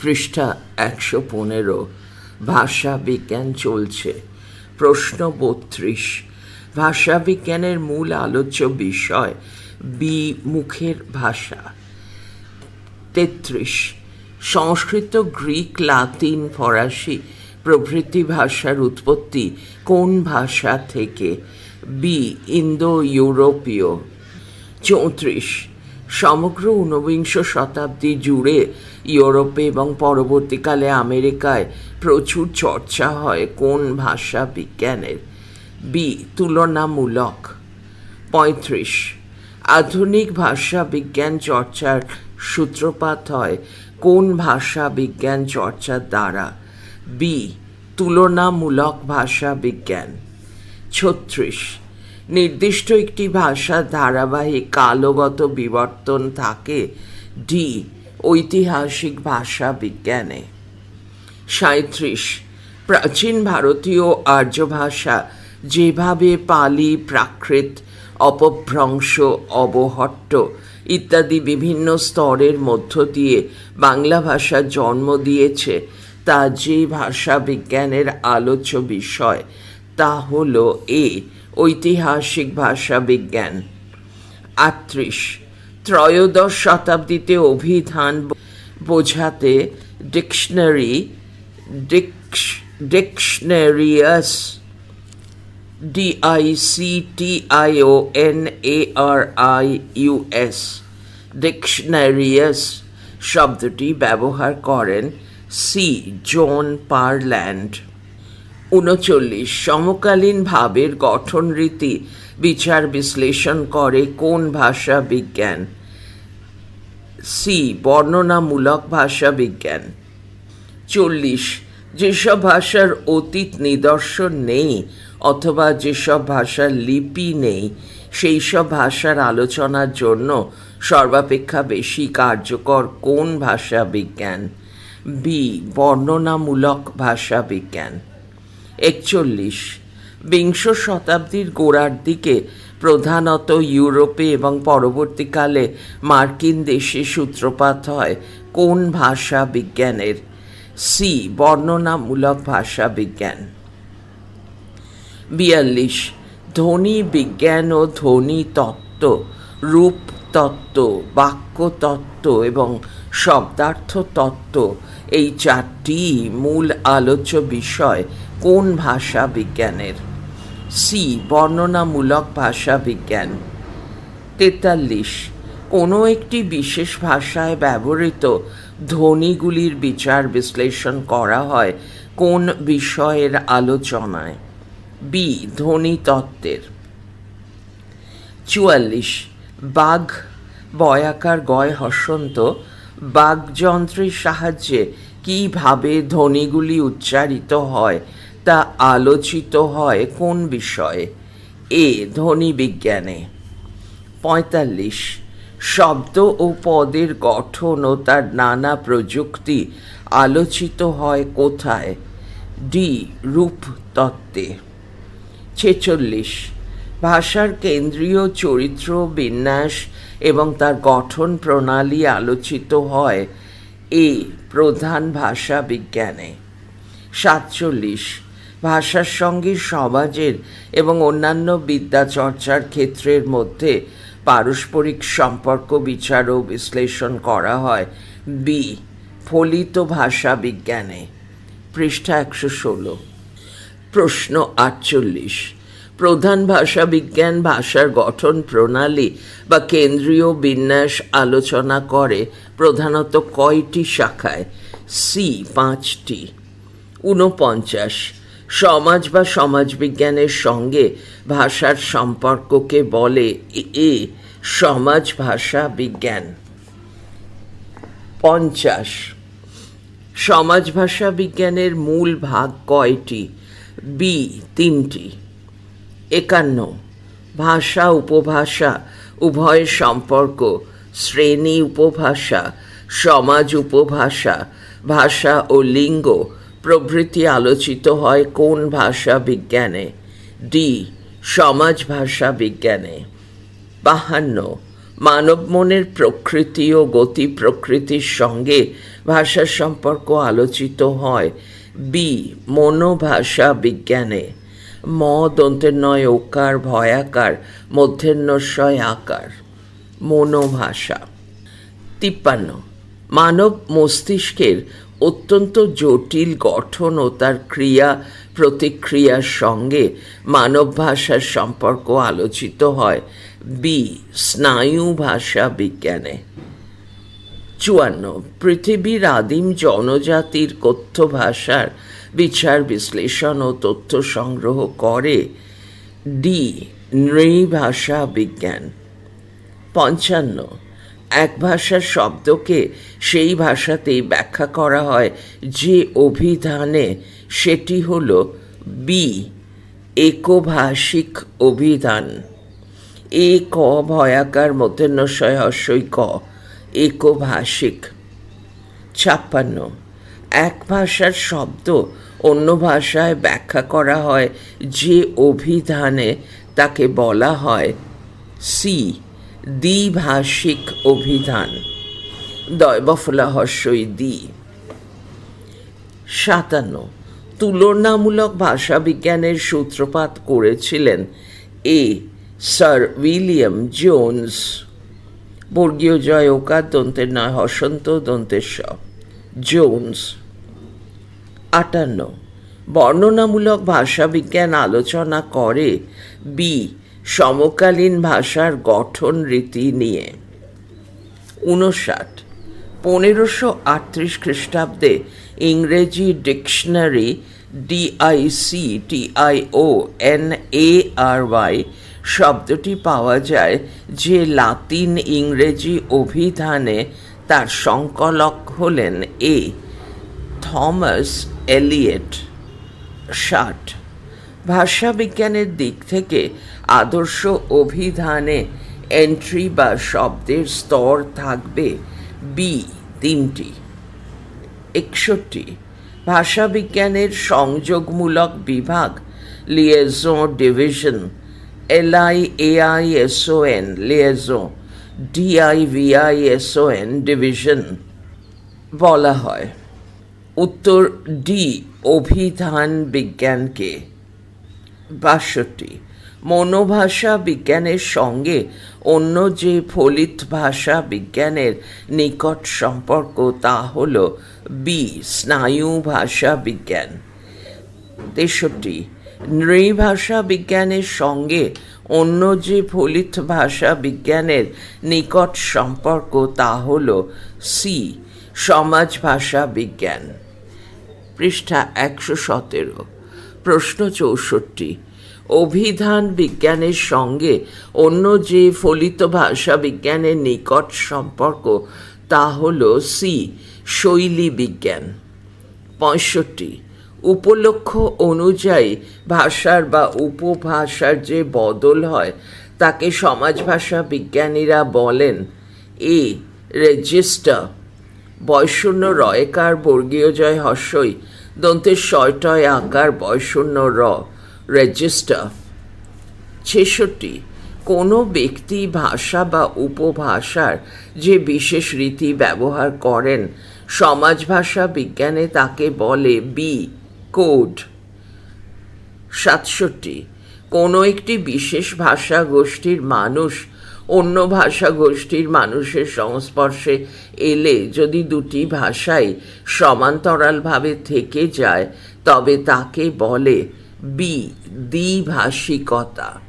পৃষ্ঠা একশো পনেরো। ভাষা বিজ্ঞান চলছে। প্রশ্ন বত্রিশ। ভাষা বিজ্ঞানের মূল আলোচ্য বিষয় বি মুখের ভাষা। তেত্রিশ। সংস্কৃত, গ্রিক, লাতিন, ফরাসি প্রভৃতি ভাষার উৎপত্তি কোন ভাষা থেকে? বি ইন্দো ইউরোপীয় চৌত্রিশ। সমগ্র ঊনবিংশ শতাব্দী জুড়ে ইউরোপে এবং পরবর্তীকালে আমেরিকায় প্রচুর চর্চা হয় কোন ভাষা বিজ্ঞানের। বি, তুলনামূলক। পঁয়ত্রিশ, আধুনিক ভাষা বিজ্ঞান চর্চার সূত্রপাত হয় কোন ভাষা বিজ্ঞান চর্চার দ্বারা। বি, তুলনামূলক ভাষা বিজ্ঞান। ছত্রিশ নির্দিষ্ট একটি ভাষার ধারাবাহিক কালগত বিবর্তন থাকে ডি, ঐতিহাসিক ভাষা বিজ্ঞানে। সাঁত্রিশ প্রাচীন ভারতীয় আর্য ভাষা যেভাবে পালি, প্রাকৃত, অপভ্রংশ, অবহট্ট ইত্যাদি বিভিন্ন স্তরের মধ্য দিয়ে বাংলা ভাষা জন্ম দিয়েছে, তা যে ভাষা বিজ্ঞানের আলোচ্য বিষয়, তা হল এ ঐতিহাসিক ভাষা বিজ্ঞান। আটত্রিশ, ত্রয়োদশ শতাব্দীতে অভিধান বোঝাতে ডিকশনারি ডিক্স ডিকশনারিয়াস এস ডিকশনারিয়াস শব্দটি ব্যবহার করেন সি জন পারল্যান্ড। উনচল্লিশ। সমকালীন ভাবের গঠন রীতি, বিচার বিশ্লেষণ করে কোন ভাষা বিজ্ঞান? সি, বর্ণনামূলক ভাষা বিজ্ঞান। চল্লিশ, যেসব ভাষার অতীত নিদর্শন নেই অথবা যেসব ভাষার লিপি নেই, সেই সব ভাষার আলোচনার জন্য সর্বাপেক্ষা বেশি কার্যকর কোন ভাষা বিজ্ঞান? বি, বর্ণনামূলক ভাষা বিজ্ঞান। একচল্লিশ। বিংশ শতাব্দীর গোড়ার দিকে প্রধানত ইউরোপে এবং পরবর্তীকালে মার্কিন দেশে সূত্রপাত হয় কোন ভাষা বিজ্ঞানের? সি, বর্ণনামূলক ভাষা বিজ্ঞান। বিয়াল্লিশ। ধ্বনি বিজ্ঞান ও ধ্বনি তত্ত্ব, রূপ তত্ত্ব, বাক্য তত্ত্ব এবং শব্দার্থ তত্ত্ব এই চারটি মূল আলোচ্য বিষয় কোন ভাষা বিজ্ঞানের? সি বর্ণনামূলক ভাষা বিজ্ঞান। তেতাল্লিশ। কোনো একটি বিশেষ ভাষায় ব্যবহৃত ধ্বনিগুলির বিচার বিশ্লেষণ করা হয় কোন বিষয়ের আলোচনায়? বি ধ্বনি তত্ত্বের চুয়াল্লিশ। বাঘ, বয়াকার গয় হসন্ত বাঘযন্ত্রের সাহায্যে কীভাবে ধ্বনিগুলি উচ্চারিত হয় তা আলোচিত হয় কোন বিষয়ে? এ, ধ্বনি বিজ্ঞানে। পঁয়তাল্লিশ, শব্দ ও পদের গঠন ও তার নানা প্রযুক্তি আলোচিত হয় কোথায়? ডি রূপ তত্ত্বে ছেচল্লিশ, ভাষার কেন্দ্রীয় চরিত্র বিন্যাস এবং তার গঠন প্রণালী আলোচিত হয় এ প্রধান ভাষা বিজ্ঞানে। সাতচল্লিশ, ভাষার সঙ্গে সমাজের এবং অন্যান্য বিদ্যা চর্চার ক্ষেত্রের মধ্যে পারস্পরিক সম্পর্ক বিচার ও বিশ্লেষণ করা হয়। বি, ফলিত ভাষা বিজ্ঞানে। পৃষ্ঠা একশো ষোলো। প্রশ্ন আটচল্লিশ প্রধান ভাষা বিজ্ঞান, ভাষার গঠন প্রণালী বা কেন্দ্রীয় বিন্যাস আলোচনা করে প্রধানত কয়টি শাখায়? সি পাঁচটি। ঊনপঞ্চাশ। সমাজ বা সমাজবিজ্ঞানের সঙ্গে ভাষার সম্পর্ককে বলে এ সমাজ ভাষা বিজ্ঞান। পঞ্চাশ। সমাজ ভাষা বিজ্ঞানের মূল ভাগ কয়টি? বি তিনটি। একান্ন। ভাষা, উপভাষা, উভয় সম্পর্ক, শ্রেণি, উপভাষা, সমাজ, উপভাষা, ভাষা ও লিঙ্গ, প্রভৃতি আলোচিত হয় কোন ভাষা বিজ্ঞানে? ডি, সমাজ ভাষা বিজ্ঞানে। বাহান্ন, মানব মনের প্রকৃতি ও গতি প্রকৃতির সঙ্গে ভাষার সম্পর্ক আলোচিত হয়। বি, মনোভাষা বিজ্ঞানে। ম দন্তের নয় ওকার ভয়াকার মধ্যেন্নশয় আকার। মনোভাষা। তিপ্পান্ন। মানব মস্তিষ্কের অত্যন্ত জটিল গঠন ও তার ক্রিয়া প্রতিক্রিয়ার সঙ্গে মানব ভাষার সম্পর্ক আলোচিত হয় বি, স্নায়ু ভাষা বিজ্ঞানে। চুয়ান্ন। পৃথিবীর আদিম জনজাতির কথ্য ভাষার বিচার বিশ্লেষণ ও তথ্য সংগ্রহ করে ডি নৃভাষা বিজ্ঞান। পঞ্চান্ন, এক ভাষার শব্দকে সেই ভাষাতেই ব্যাখ্যা করা হয়। যে অভিধানে সেটি হল বি, একভাষিক অভিধান। এ, ক, ভয়াকার মধ্যন্নশয় হস্যই ক, একভাষিক। ছাপ্পান্ন এক ভাষার শব্দ অন্য ভাষায় ব্যাখ্যা করা হয়, যে অভিধানে তাকে বলা হয় সি, দ্বিভাষিক অভিধান। দয়বফলা হর্ষই দ্বি সাতান্ন, তুলনামূলক ভাষাবিজ্ঞানের সূত্রপাত করেছিলেন এ স্যার উইলিয়াম জোন্স। বর্গীয় জয় ওকার, দন্তের নয় হসন্ত দন্তের স, জোন্স। আটান্ন। বর্ণনামূলক ভাষাবিজ্ঞান আলোচনা করে বি, সমকালীন ভাষার গঠন রীতি নিয়ে। উনষাট। পনেরোশো আটত্রিশ খ্রিস্টাব্দে ইংরেজি dictionary DIC TIO N A R Y শব্দটি পাওয়া যায় যে লাতিন ইংরেজি অভিধানে তার সংকলক হলেন এ, থমাস এলিয়েট ষাট। ভাষাবিজ্ঞানের দিক থেকে আদর্শ অভিধানে এন্ট্রি বা শব্দের স্তর থাকবে বি, তিনটি। একষট্টি। ভাষাবিজ্ঞানের সংযোগমূলক বিভাগ, liaison division LI AI SON liaison DIVISON division বলা হয়। উত্তর ডি, অভিধান বিজ্ঞানকে। বাষট্টি, মনোভাষা বিজ্ঞানের সঙ্গে অন্য যে ফলিত ভাষা বিজ্ঞানের নিকট সম্পর্ক, তা হল বি, স্নায়ু ভাষা বিজ্ঞান। তেষট্টি, নৃভাষা বিজ্ঞানের সঙ্গে অন্য যে ফলিত ভাষা বিজ্ঞানের নিকট সম্পর্ক, তা হল সি, সমাজ ভাষা বিজ্ঞান। পৃষ্ঠা একশো সতেরো। প্রশ্ন চৌষট্টি। অভিধান বিজ্ঞানের সঙ্গে অন্য যে ফলিত ভাষা বিজ্ঞানের নিকট সম্পর্ক, তা হল সি শৈলী বিজ্ঞান। পঁয়ষট্টি। উপলক্ষ অনুযায়ী ভাষার বা উপভাষার যে বদল হয়, তাকে সমাজ ভাষা বিজ্ঞানীরা বলেন এ রেজিস্টার বয়শূন্য রয়কার বর্গীয় জয় হর্ষই? দন্তের শয়টয় আকার বয়শূন্য র। রেজিস্টার। ছেষট্টি। কোনো ব্যক্তি ভাষা বা উপভাষার যে বিশেষ রীতি ব্যবহার করেন, সমাজ ভাষা বিজ্ঞানে তাকে বলে বি, কোড। সাতষট্টি। কোনো একটি বিশেষ ভাষা গোষ্ঠীর মানুষ অন্য ভাষা গোষ্ঠীর মানুষের সংস্পর্শে এলে যদি দুটি ভাষাই সমান্তরালভাবে থেকে যায়, তবে তাকে বলে B দ্বিভাষিকতা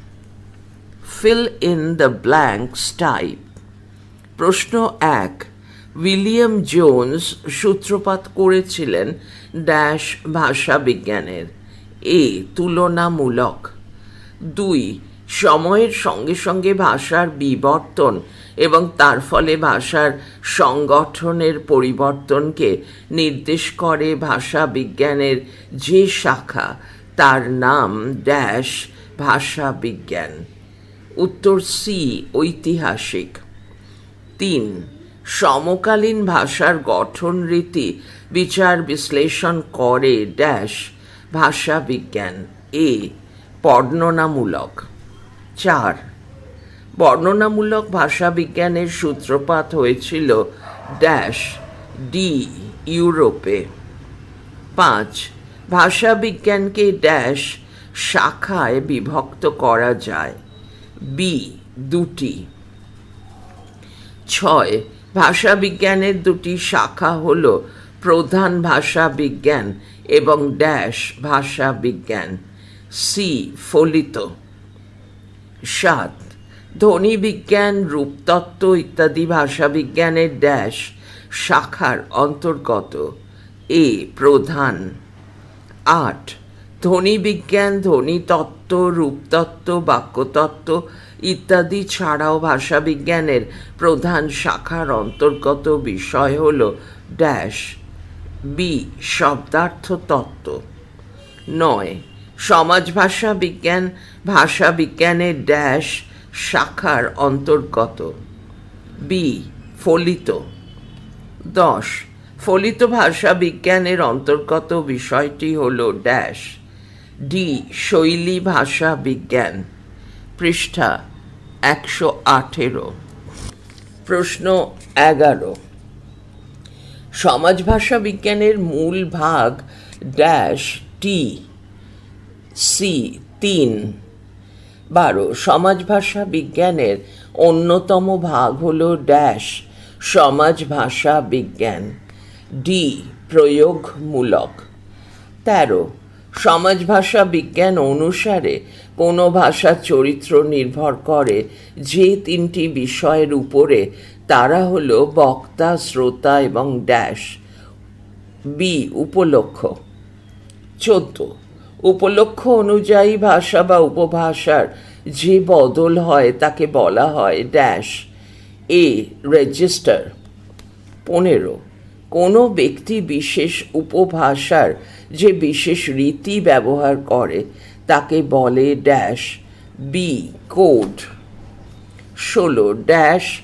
fill in the blanks type প্রশ্ন এক, উইলিয়াম জোন্স সূত্রপাত করেছিলেন ড্যাশ ভাষাবিজ্ঞানের। এ, তুলনামূলক। দুই সময়ের সঙ্গে সঙ্গে ভাষার বিবর্তন এবং তার ফলে ভাষার সংগঠনের পরিবর্তনকে নির্দেশ করে ভাষা বিজ্ঞানের যে শাখা, তার নাম ড্যাশ ভাষা বিজ্ঞান। উত্তর সি ঐতিহাসিক। তিন, সমকালীন ভাষার গঠন রীতি, বিচার বিশ্লেষণ করে ড্যাশ ভাষা বিজ্ঞান। এ বর্ণনামূলক চার। বর্ণনামূলক ভাষাবিজ্ঞানের সূত্রপাত হয়েছিল ড্যাশ ডি, ইউরোপে। পাঁচ। ভাষাবিজ্ঞানকে ড্যাশ শাখায় বিভক্ত করা যায়। বি, দুটি। ছয়। ভাষাবিজ্ঞানের দুটি শাখা হল প্রধান ভাষা বিজ্ঞান এবং ড্যাশ ভাষা বিজ্ঞান সি, ফলিত। সাত, ধ্বনি বিজ্ঞান, রূপতত্ত্ব ইত্যাদি ভাষাবিজ্ঞানের ড্যাশ শাখার অন্তর্গত। এ প্রধান। আট, ধ্বনি বিজ্ঞান ধ্বনিতত্ত্ব রূপতত্ত্ব, বাক্যতত্ত্ব ইত্যাদি ছাড়াও ভাষাবিজ্ঞানের প্রধান শাখার অন্তর্গত বিষয় হল ড্যাশ। বি শব্দার্থ তত্ত্ব নয়, সমাজ ভাষা বিজ্ঞান ভাষা বিজ্ঞানের ড্যাশ শাখার অন্তর্গত। বি ফলিত। দশ, ফলিত ভাষা বিজ্ঞানের অন্তর্গত বিষয়টি হল ড্যাশ ডি শৈলী ভাষা বিজ্ঞান। পৃষ্ঠা একশো আঠেরো। প্রশ্ন এগারো। সমাজ ভাষা বিজ্ঞানের মূল ভাগ ড্যাশ টি সি তিন। বারো, সমাজ ভাষা বিজ্ঞানের অন্যতম ভাগ হল ড্যাশ সমাজ ভাষা বিজ্ঞান। ডি প্রয়োগমূলক। তেরো, সমাজ ভাষা বিজ্ঞান অনুসারে কোনো ভাষার চরিত্র নির্ভর করে যে তিনটি বিষয়ের উপরে, তারা হলো বক্তা, শ্রোতা এবং ড্যাশ বি উপলক্ষ। চোদ্দ উপলক্ষ অনুযায়ী ভাষা বা উপভাষার যে বদল হয় তাকে বলা হয় ড্যাশ এ রেজিস্টার পনেরো। কোনো ব্যক্তি বিশেষ উপভাষার যে বিশেষ রীতি ব্যবহার করে তাকে বলে ড্যাশ বি কোড ষোলো ড্যাশ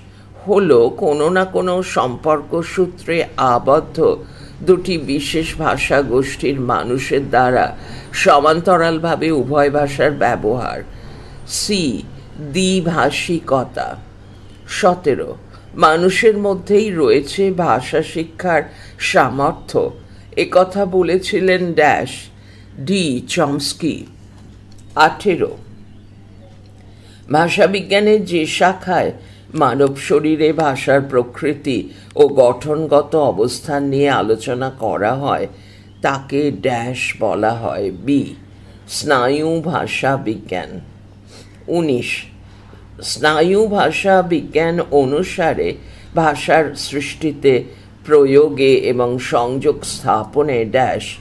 হলো কোনো না কোনো সম্পর্ক সূত্রে আবদ্ধ দুটি বিশেষ ভাষা গোষ্ঠীর মানুষের দ্বারা সমান্তরালভাবে উভয় ভাষার ব্যবহার। সি, দ্বিভাষিকতা। সতেরো, মানুষের মধ্যেই রয়েছে ভাষা শিক্ষার সামর্থ্য। একথা বলেছিলেন ড্যাশ ডি চমস্কি। আঠেরো, ভাষাবিজ্ঞানের যে শাখায় মানব শরীরে ভাষার প্রকৃতি ও গঠনগত অবস্থান নিয়ে আলোচনা করা হয়, তাকে ড্যাশ বলা হয়, বি। স্নায়ু ভাষা বিজ্ঞান। উনিশ। স্নায়ু ভাষা বিজ্ঞান অনুসারে ভাষার সৃষ্টিতে প্রয়োগে এবং সংযোগ স্থাপনে ড্যাশ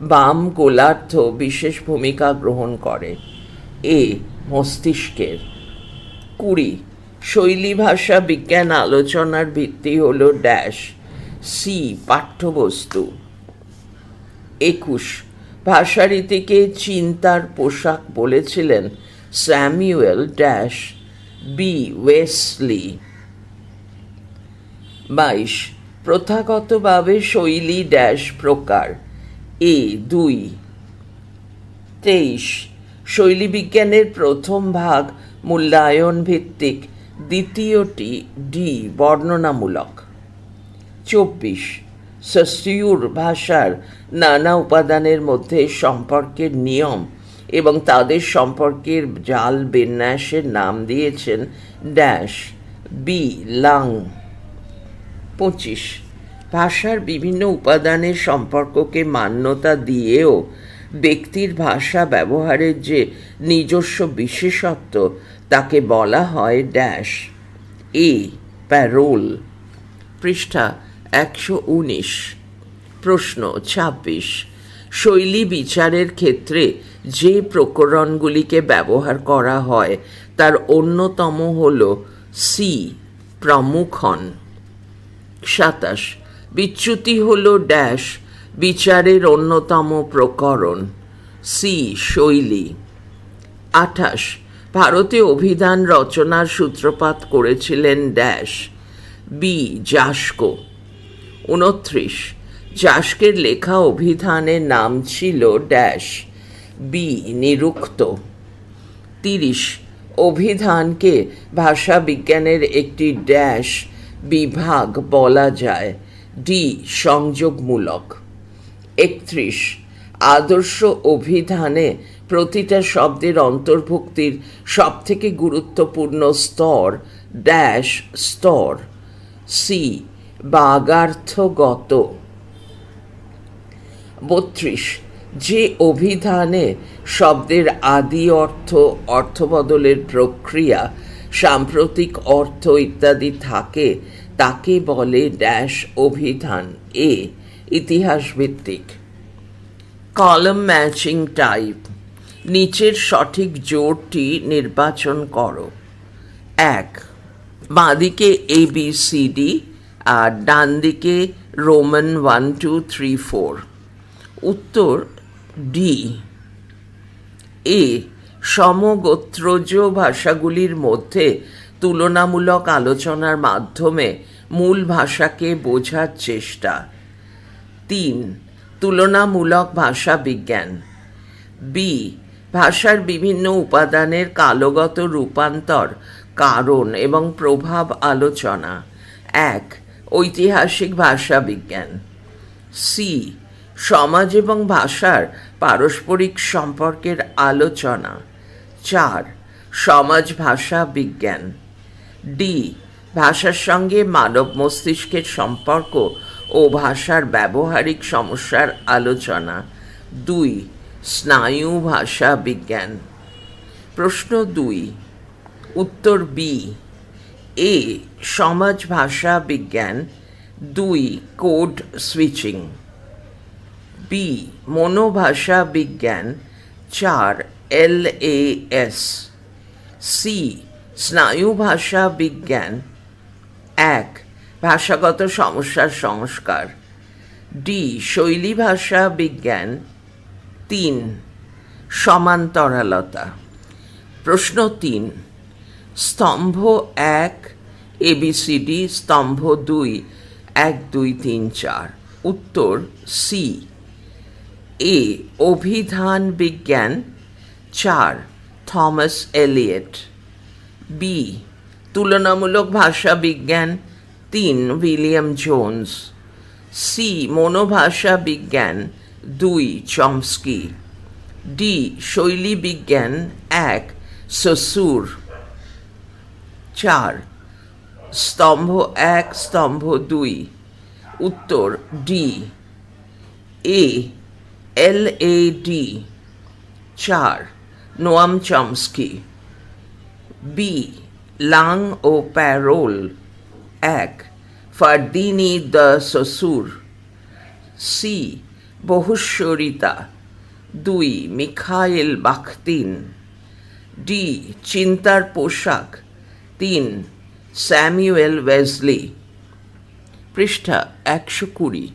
বাম গোলার্ধ বিশেষ ভূমিকা গ্রহণ করে। এ মস্তিষ্কের। কুড়ি। শৈলী ভাষা বিজ্ঞান, আলোচনার ভিত্তি হল ড্যাশ সি পাঠ্যবস্তু। একুশ, ভাষারীতিকে চিন্তার পোশাক বলেছিলেন স্যামিউয়েল ড্যাশ বি ওয়েসলি। বাইশ, প্রথাগতভাবে শৈলী ড্যাশ প্রকার এ দুই। তেইশ শৈলী বিজ্ঞানের প্রথম ভাগ মূল্যায়ন ভিত্তিক দ্বিতীয়টি ডি, বর্ণনামূলক। চব্বিশ সস্তিউর ভাষার নানা উপাদানের মধ্যে সম্পর্কের নিয়ম এবং তাদের সম্পর্কের জাল বিন্যাসের নাম দিয়েছেন ড্যাশ, বি, লাং। পঁচিশ, ভাষার বিভিন্ন উপাদানের সম্পর্ককে মান্যতা দিয়েও ব্যক্তির ভাষা ব্যবহারের যে নিজস্ব বিশেষত্ব তাকে বলা হয় ড্যাশ এ প্যারোল পৃষ্ঠা একশো উনিশ, প্রশ্ন ছাব্বিশ। শৈলী বিচারের ক্ষেত্রে যে প্রকরণগুলিকে ব্যবহার করা হয়, তার অন্যতম হল সি প্রমুখন। সাতাশ। বিচ্যুতি হল ড্যাশ বিচারের অন্যতম প্রকরণ সি শৈলী। আঠাশ। ভারতে অভিধান রচনার সূত্রপাত করেছিলেন ড্যাশ বি জাস্কো। উনত্রিশ, জাস্কের লেখা অভিধানের নাম ছিল ড্যাশ বি নিরুক্ত। তিরিশ, অভিধানকে ভাষা বিজ্ঞানের একটি ড্যাশ বিভাগ বলা যায়, ডি সংযোগমূলক। একত্রিশ, আদর্শ অভিধানে প্রতিটা শব্দের অন্তর্ভুক্তির সবথেকে গুরুত্বপূর্ণ স্তর ড্যাশ স্তর সি বাগার্থগত। বত্রিশ, যে অভিধানে শব্দের আদি অর্থ, অর্থবদলের প্রক্রিয়া, সাম্প্রতিক অর্থ ইত্যাদি থাকে, তাকে বলে ড্যাশ অভিধান, এ, ইতিহাসভিত্তিক। কলম ম্যাচিং টাইপ নিচের সঠিক জোরটি নির্বাচন করো। এক, বাঁদিকে এ বি সি ডি আর ডান দিকে roman one two three four উত্তর ডি এ সমগোত্রজ ভাষাগুলির মধ্যে তুলনামূলক আলোচনার মাধ্যমে মূল ভাষাকে বোঝার চেষ্টা। তিন, তুলনামূলক ভাষা বিজ্ঞান। বি ভাষার বিভিন্ন উপাদানের কালগত রূপান্তর, কারণ এবং প্রভাব আলোচনা। এক, ঐতিহাসিক ভাষা বিজ্ঞান। সি, সমাজ এবং ভাষার পারস্পরিক সম্পর্কের আলোচনা। চার, সমাজ ভাষা বিজ্ঞান। ডি, ভাষার সঙ্গে মানব মস্তিষ্কের সম্পর্ক ও ভাষার ব্যবহারিক সমস্যার আলোচনা। দুই স্নায়ু ভাষা বিজ্ঞান। প্রশ্ন দুই। উত্তর বি। এ, সমাজ ভাষা বিজ্ঞান। দুই, কোড সুইচিং। বি, মনোভাষা বিজ্ঞান। চার, এল এ এস। সি, স্নায়ু ভাষা বিজ্ঞান। এক, ভাষাগত সমস্যার সংস্কার। ডি, শৈলী ভাষা বিজ্ঞান। তিন, সমান্তরালতা। প্রশ্ন তিন, স্তম্ভ এক এবিসিডি স্তম্ভ দুই, এক, দুই, তিন, চার। উত্তর সি এ অভিধান বিজ্ঞান। চার, থমাস এলিয়েট। বি তুলনামূলক ভাষা বিজ্ঞান। তিন, উইলিয়াম জোন্স। সি মনোভাষা বিজ্ঞান। দুই, চমস্কি। ডি শৈলী বিজ্ঞান এক, সসুর। চার, স্তম্ভ এক, স্তম্ভ দুই। উত্তর, D. A, L A D. চার, নোয়াম চমস্কি। বি, লাং ও প্যারোল। এক, ফার্দিনি দ্য সসুর। সি বহুস্বরিতা। দুই মিখাইল বাখতিন। ডি, চিন্তার পোশাক। তিন, স্যামুয়েল ওয়েজলি পৃষ্ঠা একশো কুড়ি।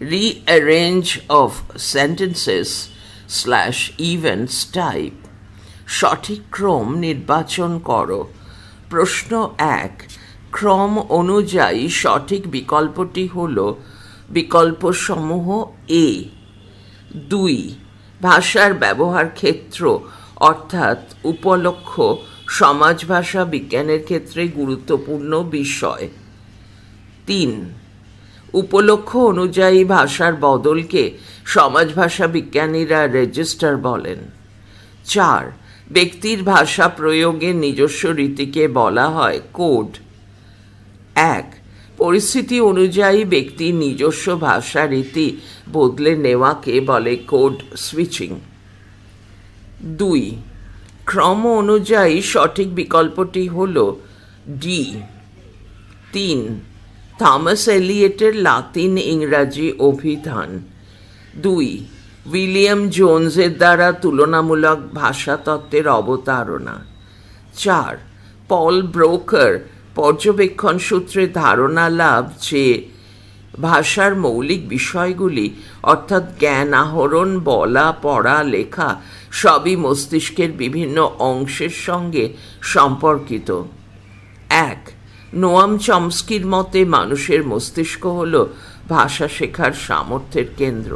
Rearrange of sentences slash events type. সঠিক ক্রম নির্বাচন করো। প্রশ্ন এক, ক্রম অনুযায়ী সঠিক বিকল্পটি হল বিকল্পসমূহ এ। দুই, ভাষার ব্যবহার ক্ষেত্র, অর্থাৎ উপলক্ষ সমাজ ভাষা বিজ্ঞানের ক্ষেত্রে গুরুত্বপূর্ণ বিষয়। তিন, উপলক্ষ অনুযায়ী ভাষার বদলকে সমাজ ভাষা বিজ্ঞানীরা রেজিস্টার বলেন। চার, ব্যক্তির ভাষা প্রয়োগের নিজস্ব রীতিকে বলা হয় কোড। এক পরিস্থিতি অনুযায়ী ব্যক্তির নিজস্ব ভাষা রীতি বদলে নেওয়াকে বলে কোড সুইচিং দুই, ক্রম অনুযায়ী সঠিক বিকল্পটি হল ডি। তিন, থমাস এলিয়েটের লাতিন ইংরাজি অভিধান। দুই, উইলিয়াম জোনসের দ্বারা তুলনামূলক ভাষাতত্ত্বের অবতারণা। চার, পল ব্রোকার পর্যবেক্ষণ সূত্রে ধারণা লাভ যে ভাষার মৌলিক বিষয়গুলি, অর্থাৎ জ্ঞান আহরণ, বলা, পড়া, লেখা, সবই মস্তিষ্কের বিভিন্ন অংশের সঙ্গে সম্পর্কিত। এক, নোয়াম চমস্কির মতে মানুষের মস্তিষ্ক হল ভাষা শেখার সামর্থ্যের কেন্দ্র।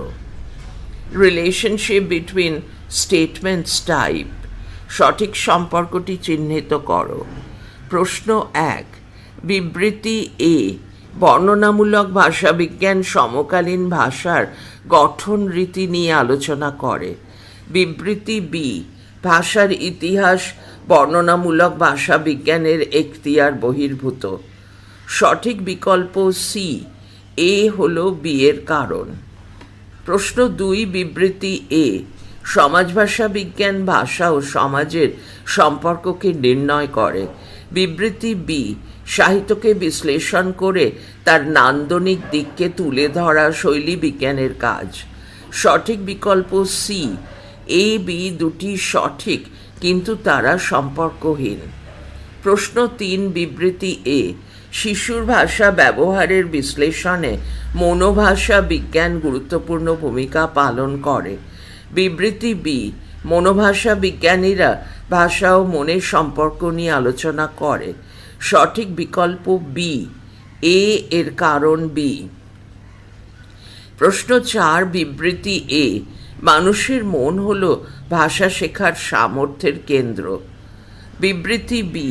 রিলেশনশিপ বিটুইন স্টেটমেন্টস টাইপ সঠিক সম্পর্কটি চিহ্নিত করো। প্রশ্ন এক বিবৃতি এ। বর্ণনামূলক ভাষাবিজ্ঞান সমকালীন ভাষার গঠন রীতি নিয়ে আলোচনা করে। বিবৃতি বি, ভাষার ইতিহাস বর্ণনামূলক ভাষাবিজ্ঞানের এখতিয়ার বহির্ভূত। সঠিক বিকল্প সি, এ হল বি এর কারণ। প্রশ্ন দুই, বিবৃতি এ সমাজ ভাষা বিজ্ঞান ভাষা ও সমাজের সম্পর্ককে নির্ণয় করে। বিবৃতি বি সাহিত্যকে বিশ্লেষণ করে তার নান্দনিক দিককে তুলে ধরা শৈলী বিজ্ঞানের কাজ। সঠিক বিকল্প সি এ বি দুটি সঠিক, কিন্তু তারা সম্পর্কহীন। প্রশ্ন তিন, বিবৃতি এ শিশুর ভাষা ব্যবহারের বিশ্লেষণে মনোভাষা বিজ্ঞান গুরুত্বপূর্ণ ভূমিকা পালন করে। বিবৃতি বি মনোভাষা বিজ্ঞানীরা ভাষা ও মনের সম্পর্ক নিয়ে আলোচনা করে। সঠিক বিকল্প বি এ এর কারণ বি প্রশ্ন চার, বিবৃতি এ মানুষের মন হল ভাষা শেখার সামর্থ্যের কেন্দ্র। বিবৃতি বি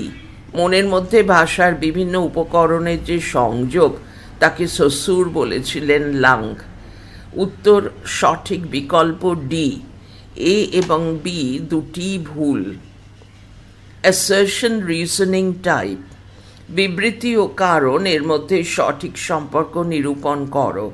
মনের মধ্যে ভাষার বিভিন্ন উপকরণের যে সংযোগ, তাকে সসুর বলেছিলেন লাং। উত্তর, সঠিক বিকল্প ডি এ এবং বি দুটি ভুল। অ্যাসার্শন রিজনিং টাইপ বিবৃতি ও কারণ এর মধ্যে সঠিক সম্পর্ক নিরূপণ করো।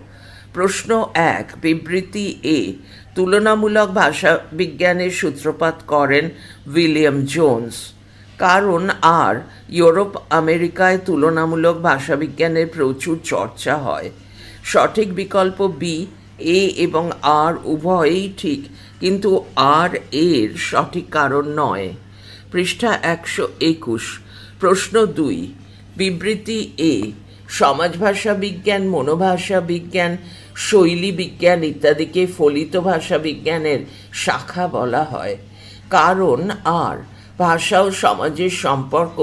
প্রশ্ন এক, বিবৃতি এ তুলনামূলক ভাষা বিজ্ঞানের সূত্রপাত করেন উইলিয়াম জোন্স। কারণ আর, ইউরোপ, আমেরিকায় তুলনামূলক ভাষাবিজ্ঞানের প্রচুর চর্চা হয়। সঠিক বিকল্প বি এ এবং আর উভয়ই ঠিক। কিন্তু আর এর সঠিক কারণ নয়। পৃষ্ঠা একশো একুশ, প্রশ্ন দুই, বিবৃতি এ সমাজ ভাষা বিজ্ঞান, মনোভাষা বিজ্ঞান, শৈলী বিজ্ঞান ইত্যাদিকে ফলিত ভাষা বিজ্ঞানের শাখা বলা হয়। কারণ আর, ভাষা ও সমাজের সম্পর্ক,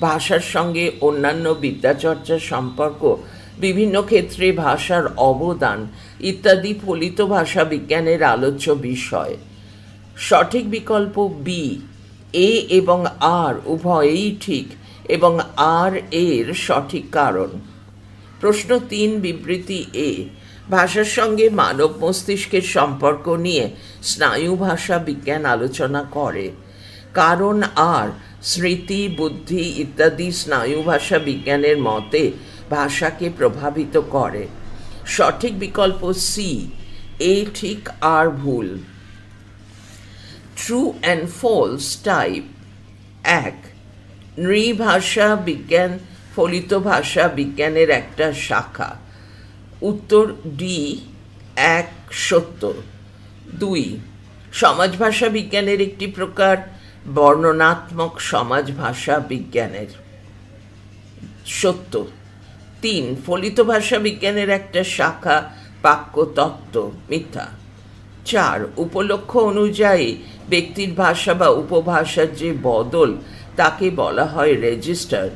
ভাষার সঙ্গে অন্যান্য বিদ্যাচর্চার সম্পর্ক, বিভিন্ন ক্ষেত্রে ভাষার অবদান ইত্যাদি ফলিত ভাষা বিজ্ঞানের আলোচ্য বিষয়। সঠিক বিকল্প বি এ এবং আর উভয়েই ঠিক এবং আর এর সঠিক কারণ। প্রশ্ন তিন, বিবৃতি এ ভাষার সঙ্গে মানব মস্তিষ্কের সম্পর্ক নিয়ে স্নায়ু ভাষা বিজ্ঞান আলোচনা করে। কারণ আর স্মৃতি, বুদ্ধি ইত্যাদি স্নায়ু ভাষা বিজ্ঞানের মতে ভাষাকে প্রভাবিত করে। সঠিক বিকল্প সি এ ঠিক আর ভুল। ট্রু অ্যান্ড ফলস টাইপ এক। নৃভাষা বিজ্ঞান, ফলিত ভাষা বিজ্ঞানের একটা শাখা। উত্তর ডি এক সত্য দুই। সমাজ ভাষা বিজ্ঞানের একটি প্রকার, বর্ণনাত্মক সমাজ ভাষা বিজ্ঞানের। সত্য তিন, ফলিত ভাষা বিজ্ঞানের একটা শাখা বাক্যতত্ত্ব মিথ্যা। চার, উপলক্ষ অনুযায়ী ব্যক্তির ভাষা বা উপভাষার যে বদল, তাকে বলা হয় রেজিস্টার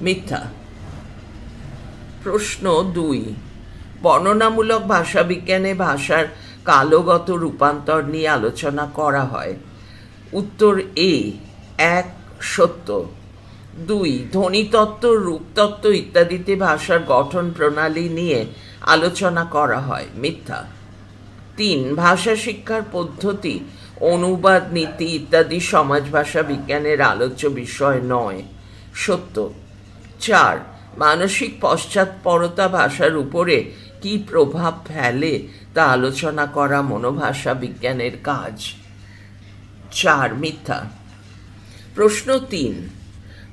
মিথ্যা। প্রশ্ন দুই, বর্ণনামূলক ভাষাবিজ্ঞানে ভাষার কালগত রূপান্তর নিয়ে আলোচনা করা হয়। উত্তর এ, এক, সত্য। দুই, ধ্বনিতত্ত্ব, রূপতত্ত্ব ইত্যাদিতে ভাষার গঠন প্রণালী নিয়ে আলোচনা করা হয়, মিথ্যা। তিন, ভাষা শিক্ষার পদ্ধতি, অনুবাদ, নীতি ইত্যাদি সমাজ ভাষা বিজ্ঞানের আলোচ্য বিষয় নয়। সত্য। চার, মানসিক পশ্চাৎপরতা ভাষার উপরে কি প্রভাব ফেলে তা আলোচনা করা মনোভাষা বিজ্ঞানের কাজ। চার, মিথ্যা। প্রশ্ন তিন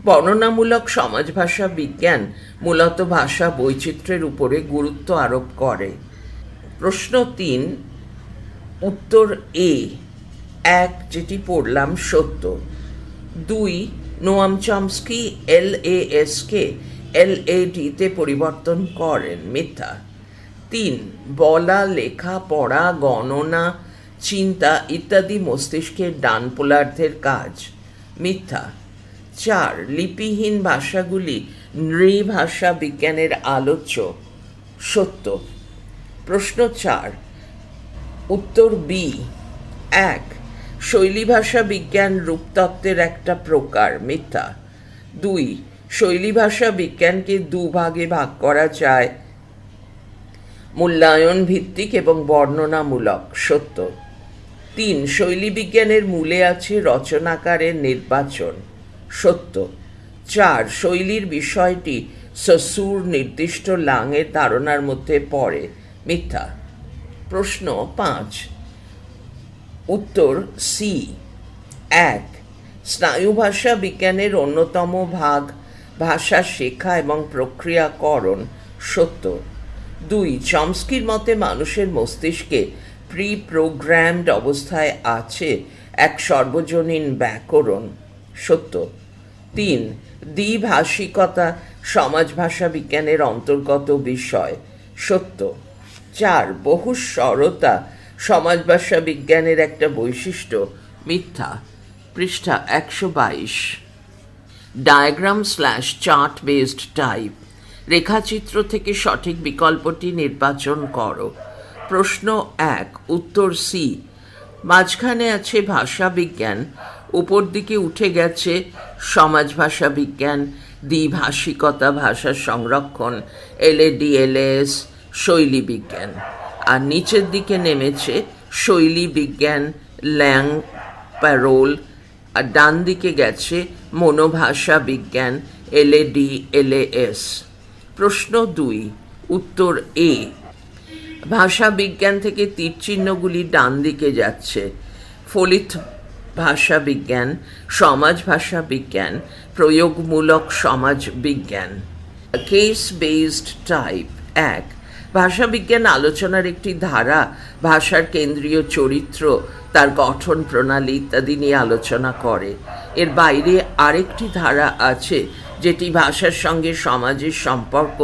বর্ণনামূলক সমাজ ভাষা বিজ্ঞান মূলত ভাষা বৈচিত্র্যের উপরে গুরুত্ব আরোপ করে। প্রশ্ন তিন, উত্তর এ, এক, যেটি পড়লাম সত্য। দুই, Noam Chomsky L A SK L A ডিতে পরিবর্তন করেন মিথ্যা। তিন, বলা, লেখা, পড়া, গণনা, চিন্তা ইত্যাদি মস্তিষ্কের ডান পোলার্ধের কাজ মিথ্যা। চার লিপিহীন ভাষাগুলি নৃভাষা বিজ্ঞানের আলোচ্য। সত্য। প্রশ্ন চার। উত্তর বি। এক। শৈলী ভাষা বিজ্ঞান রূপতত্ত্বের একটা প্রকার, মিথ্যা। দুই। শৈলী ভাষা বিজ্ঞানকে দুভাগে ভাগ করা যায়। মূল্যায়ন ভিত্তিক এবং বর্ণনামূলক, সত্য। তিন। শৈলী বিজ্ঞানের মূলে আছে রচনাকারের নির্বাচন। সত্য। চার, শৈলীর বিষয়টি সসুর নির্দিষ্ট লাঙের ধারণার মধ্যে পড়ে। মিথ্যা। প্রশ্ন পাঁচ। উত্তর সি। এক, স্নায়ুভাষা বিজ্ঞানের অন্যতম ভাগ। ভাষা শেখা এবং প্রক্রিয়াকরণ সত্য। দুই, চমস্কির মতে মানুষের মস্তিষ্কে প্রি প্রোগ্রামড অবস্থায় আছে এক সর্বজনীন ব্যাকরণ সত্য। তিন, দ্বিভাষিকতা সমাজ ভাষা বিজ্ঞানের অন্তর্গত বিষয়। সত্য, চার, বহু সরতা সমাজ ভাষা বিজ্ঞানের একটা বৈশিষ্ট্য, মিথ্যা। পৃষ্ঠা একশো বাইশ। Diagram slash chart based type. রেখাচিত্র থেকে সঠিক বিকল্পটি নির্বাচন করো। প্রশ্ন এক, উত্তর সি, মাঝখানে আছে ভাষা বিজ্ঞান। উপর দিকে উঠে গেছে সমাজ ভাষা বিজ্ঞান, দ্বিভাষিকতা, ভাষা সংরক্ষণ, এলএডিএলএস, শৈলী বিজ্ঞান। আর নিচের দিকে নেমেছে শৈলী বিজ্ঞান, ল্যাং, প্যারোল। আর ডান দিকে গেছে মনোভাষা বিজ্ঞান এলএডি এলএএস প্রশ্ন দুই, উত্তর এ। ভাষা বিজ্ঞান থেকে তীরচিহ্নগুলি ডান দিকে যাচ্ছে। ফলিত ভাষা বিজ্ঞান, সমাজ ভাষা বিজ্ঞান, প্রয়োগমূলক সমাজ বিজ্ঞান। কেস বেসড টাইপ এক ভাষাবিজ্ঞান আলোচনার একটি ধারা, ভাষার কেন্দ্রীয় চরিত্র, তার গঠন প্রণালী ইত্যাদি নিয়ে আলোচনা করে। এর বাইরে আরেকটি ধারা আছে, যেটি ভাষার সঙ্গে সমাজের সম্পর্ক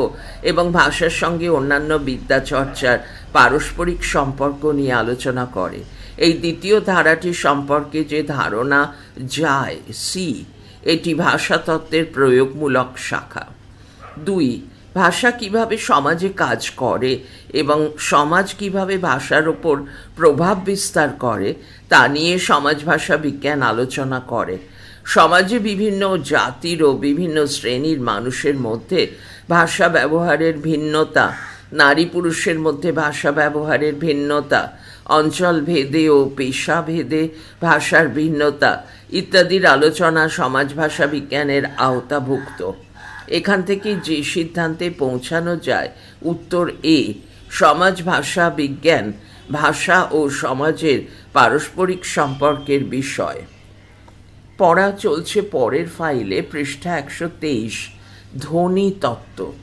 এবং ভাষার সঙ্গে অন্যান্য বিদ্যাচর্চার পারস্পরিক সম্পর্ক নিয়ে আলোচনা করে। এই দ্বিতীয় ধারাটি সম্পর্কে যে ধারণা যায়, সি, এটি ভাষাতত্ত্বের প্রয়োগমূলক শাখা। দুই, ভাষা কীভাবে সমাজে কাজ করে এবং সমাজ কীভাবে ভাষার ওপর প্রভাব বিস্তার করে, তা নিয়ে সমাজ ভাষা বিজ্ঞান আলোচনা করে। সমাজে বিভিন্ন জাতির ও বিভিন্ন শ্রেণির মানুষের মধ্যে ভাষা ব্যবহারের ভিন্নতা নারী পুরুষের মধ্যে ভাষা ব্যবহারের ভিন্নতা, অঞ্চল ভেদে ও পেশা ভেদে ভাষার ভিন্নতা ইত্যাদির আলোচনা সমাজ ভাষা বিজ্ঞানের আওতাভুক্ত। এখান থেকে যে সিদ্ধান্তে পৌঁছানো যায়, উত্তর এ, সমাজ ভাষা বিজ্ঞান, ভাষা ও সমাজের পারস্পরিক সম্পর্কের বিষয়। পড়া চলছে পরের ফাইলে, পৃষ্ঠা একশো তেইশ, ধ্বনি তত্ত্ব।